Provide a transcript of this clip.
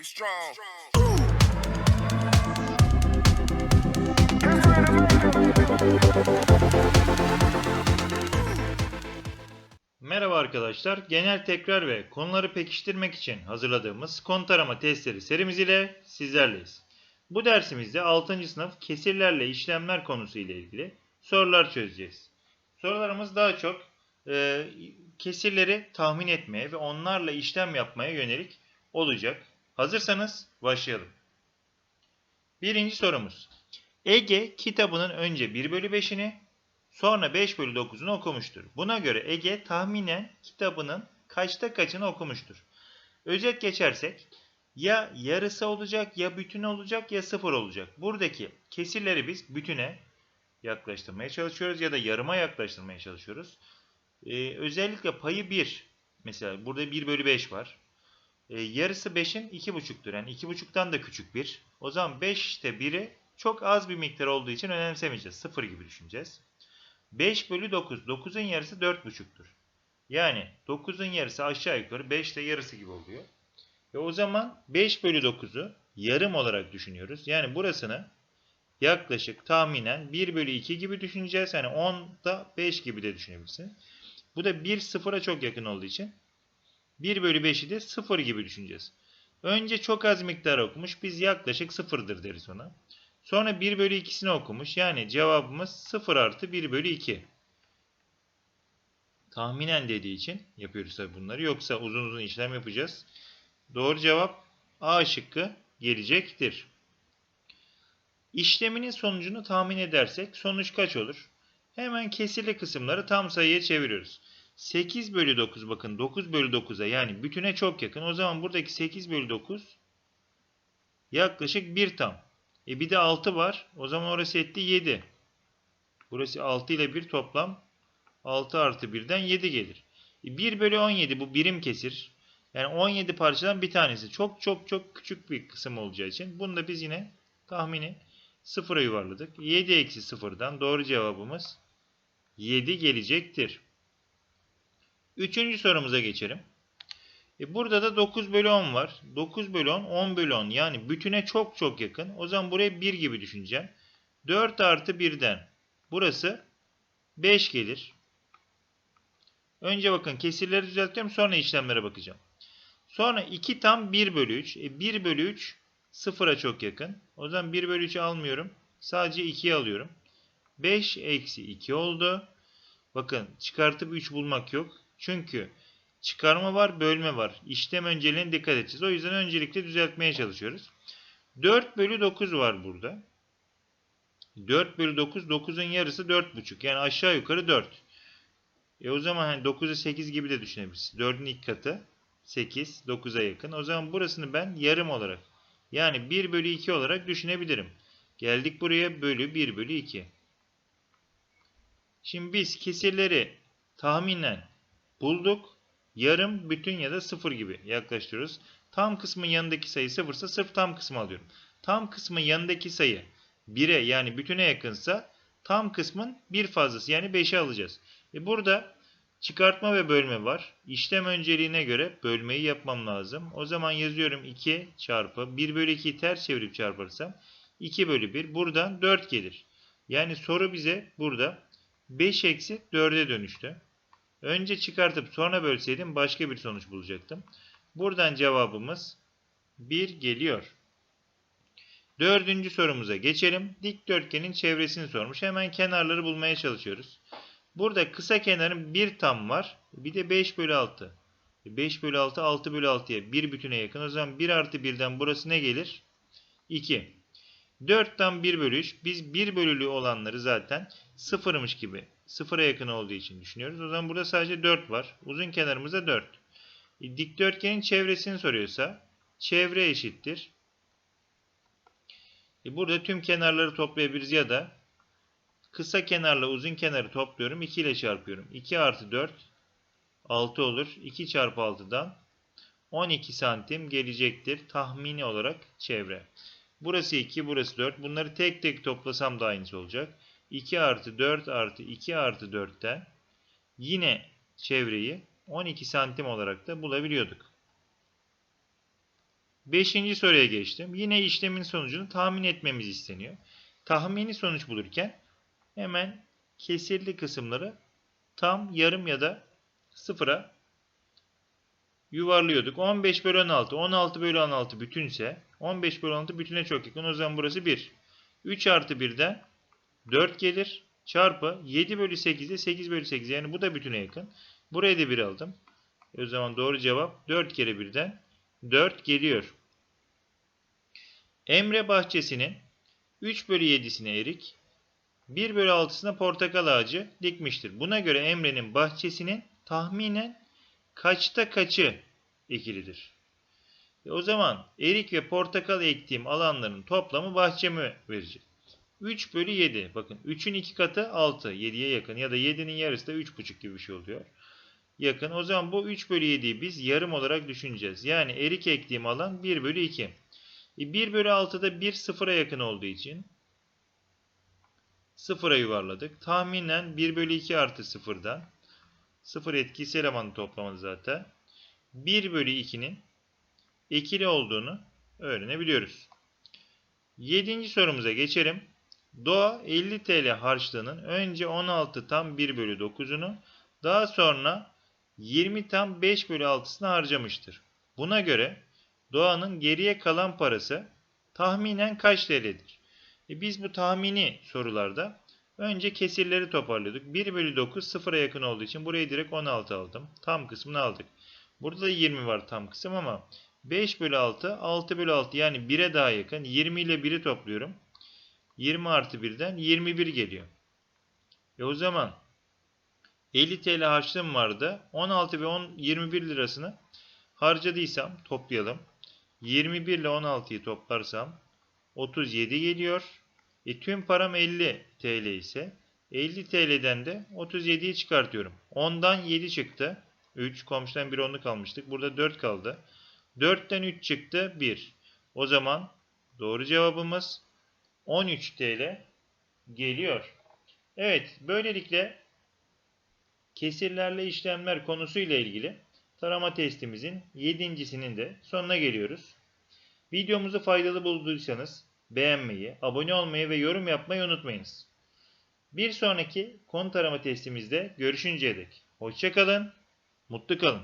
Be strong. Merhaba arkadaşlar. Genel tekrar ve konuları pekiştirmek için hazırladığımız konu tarama testleri serimiz ile sizlerleyiz. Bu dersimizde 6. sınıf kesirlerle işlemler konusu ile ilgili sorular çözeceğiz. Sorularımız daha çok e, kesirleri tahmin etmeye ve onlarla işlem yapmaya yönelik olacak. Hazırsanız başlayalım. Birinci sorumuz. Ege kitabının önce 1 bölü 5'ini Sonra 5 bölü 9'unu okumuştur. Buna göre Ege tahminen kitabının kaçta kaçını okumuştur. Özet geçersek ya yarısı olacak ya bütün olacak ya sıfır olacak. Buradaki kesirleri biz bütüne yaklaştırmaya çalışıyoruz ya da yarıma yaklaştırmaya çalışıyoruz. Ee, özellikle payı 1. Mesela burada 1 bölü 5 var. Ee, yarısı 5'in 2,5'tür. Yani 2,5'tan da küçük 1. O zaman 5'te 1'i çok az bir miktar olduğu için önemsemeyeceğiz. 0 gibi düşüneceğiz. 5 bölü 9. 9'un yarısı 4,5'tur. Yani 9'un yarısı aşağı yukarı 5 ile yarısı gibi oluyor. Ve o zaman 5 bölü 9'u yarım olarak düşünüyoruz. Yani burasını yaklaşık tahminen 1 bölü 2 gibi düşüneceğiz. Yani 10'da 5 gibi de düşünebilirsin. Bu da 1 sıfıra çok yakın olduğu için 1 bölü 5'i de 0 gibi düşüneceğiz. Önce çok az miktar okumuş. Biz yaklaşık 0'dır deriz ona. Sonra 1 bölü 2'sini okumuş. Yani cevabımız 0 artı 1 bölü 2. Tahminen dediği için yapıyoruz tabi bunları. Yoksa uzun uzun işlem yapacağız. Doğru cevap A şıkkı gelecektir. İşleminin sonucunu tahmin edersek sonuç kaç olur? Hemen kesirli kısımları tam sayıya çeviriyoruz. 8 bölü 9 bakın 9 bölü 9'a yani bütüne çok yakın. O zaman buradaki 8 bölü 9 yaklaşık 1 tam. E bir de 6 var. O zaman orası etti 7. Burası 6 ile 1 toplam 6 artı 1'den 7 gelir. E 1 bölü 17 bu birim kesir. Yani 17 parçadan bir tanesi. Çok çok çok küçük bir kısım olacağı için bunu da biz yine tahmini sıfıra yuvarladık. 7 eksi sıfırdan doğru cevabımız 7 gelecektir. Üçüncü sorumuza geçelim. E burada da 9 bölü 10 var. 9 bölü 10, 10 bölü 10. Yani bütüne çok çok yakın. O zaman buraya 1 gibi düşüneceğim. 4 artı 1'den burası 5 gelir. Önce bakın kesirleri düzeltiyorum sonra işlemlere bakacağım. Sonra 2 tam 1 bölü 3. E 1 bölü 3 sıfıra çok yakın. O zaman 1 bölü 3'ü almıyorum. Sadece 2'yi alıyorum. 5 eksi 2 oldu. Bakın çıkartıp 3 bulmak yok. Çünkü çıkarma var, bölme var. İşlem önceliğine dikkat edeceğiz. O yüzden öncelikle düzeltmeye çalışıyoruz. 4 bölü 9 var burada. 4 bölü 9, 9'un yarısı 4,5. Yani aşağı yukarı 4. E o zaman hani 9'u 8 gibi de düşünebiliriz. 4'ün ilk katı 8, 9'a yakın. O zaman burasını ben yarım olarak yani 1 bölü 2 olarak düşünebilirim. Geldik buraya bölü 1 bölü 2. Şimdi biz kesirleri tahminen bulduk. Yarım, bütün ya da sıfır gibi yaklaştırıyoruz. Tam kısmın yanındaki sayı sıfırsa sırf tam kısmı alıyorum. Tam kısmın yanındaki sayı 1'e yani bütüne yakınsa tam kısmın bir fazlası yani 5'e alacağız. E burada çıkartma ve bölme var. İşlem önceliğine göre bölmeyi yapmam lazım. O zaman yazıyorum 2 çarpı 1 bölü 2'yi ters çevirip çarparsam 2 bölü 1 buradan 4 gelir. Yani soru bize burada 5 eksi 4'e dönüştü. Önce çıkartıp sonra bölseydim başka bir sonuç bulacaktım. Buradan cevabımız 1 geliyor. Dördüncü sorumuza geçelim. Dikdörtgenin çevresini sormuş. Hemen kenarları bulmaya çalışıyoruz. Burada kısa kenarın 1 tam var. Bir de 5 bölü 6. 5 bölü 6 6 bölü 6'ya bir bütüne yakın. O zaman 1 artı 1'den burası ne gelir? 2. 4'ten 1 bölü 3. Biz 1 bölülü olanları zaten sıfırmış gibi sıfıra yakın olduğu için düşünüyoruz. O zaman burada sadece 4 var. Uzun kenarımızda 4. E, dikdörtgenin çevresini soruyorsa çevre eşittir. E, burada tüm kenarları toplayabiliriz ya da kısa kenarla uzun kenarı topluyorum. 2 ile çarpıyorum. 2 artı 4 6 olur. 2 çarpı 6'dan 12 santim gelecektir. Tahmini olarak çevre. Burası 2, burası 4. Bunları tek tek toplasam da aynısı olacak. 2 artı 4 artı 2 artı 4'ten yine çevreyi 12 santim olarak da bulabiliyorduk. Beşinci soruya geçtim. Yine işlemin sonucunu tahmin etmemiz isteniyor. Tahmini sonuç bulurken hemen kesirli kısımları tam, yarım ya da sıfıra yuvarlıyorduk. 15 bölü 16, 16 bölü 16 bütünse 15 bölü 16 bütüne çok yakın. O zaman burası 1. 3 artı 1'den 4 gelir. Çarpı 7 bölü 8 de 8 bölü 8. Yani bu da bütüne yakın. Buraya da 1 aldım. O zaman doğru cevap 4 kere 1'den 4 geliyor. Emre bahçesinin 3 bölü 7'sine erik, 1 bölü 6'sına portakal ağacı dikmiştir. Buna göre Emre'nin bahçesinin tahminen kaçta kaçı ekilidir? E o zaman erik ve portakal ektiğim alanların toplamı bahçemi verecek. 3 bölü 7. Bakın 3'ün 2 katı 6. 7'ye yakın. Ya da 7'nin yarısı da 3,5 gibi bir şey oluyor. Yakın. O zaman bu 3 bölü 7'yi biz yarım olarak düşüneceğiz. Yani erik ektiğim alan 1 bölü 2. E 1 bölü 6'da 1 sıfıra yakın olduğu için sıfıra yuvarladık. Tahminen 1 bölü 2 artı sıfırdan sıfır etkisi elemanı toplamadı zaten. 1 bölü 2'nin ekili olduğunu öğrenebiliyoruz. 7. sorumuza geçelim. Doğa 50 TL harçlığının önce 16 tam 1 bölü 9'unu daha sonra 20 tam 5 bölü 6'sını harcamıştır. Buna göre Doğanın geriye kalan parası tahminen kaç TL'dir? E biz bu tahmini sorularda önce kesirleri toparlıyorduk. 1 bölü 9 sıfıra yakın olduğu için burayı direkt 16 aldım. Tam kısmını aldık. Burada da 20 var tam kısım ama 5 bölü 6 6 bölü 6 yani 1'e daha yakın. 20 ile 1'i topluyorum. 20 artı 1'den 21 geliyor. E o zaman 50 TL harçlığım vardı. 16 ve 10, 21 lirasını harcadıysam toplayalım. 21 ile 16'yı toplarsam 37 geliyor. E, tüm param 50 TL ise 50 TL'den de 37'yi çıkartıyorum. 10'dan 7 çıktı. 3 komşudan bir onluk almıştık. Burada 4 kaldı. 4'ten 3 çıktı 1. O zaman doğru cevabımız 13 TL geliyor. Evet böylelikle kesirlerle işlemler konusuyla ilgili tarama testimizin 7.sinin de sonuna geliyoruz. Videomuzu faydalı bulduysanız beğenmeyi, abone olmayı ve yorum yapmayı unutmayınız. Bir sonraki konu tarama testimizde görüşünceye dek. Hoşçakalın, mutlu kalın.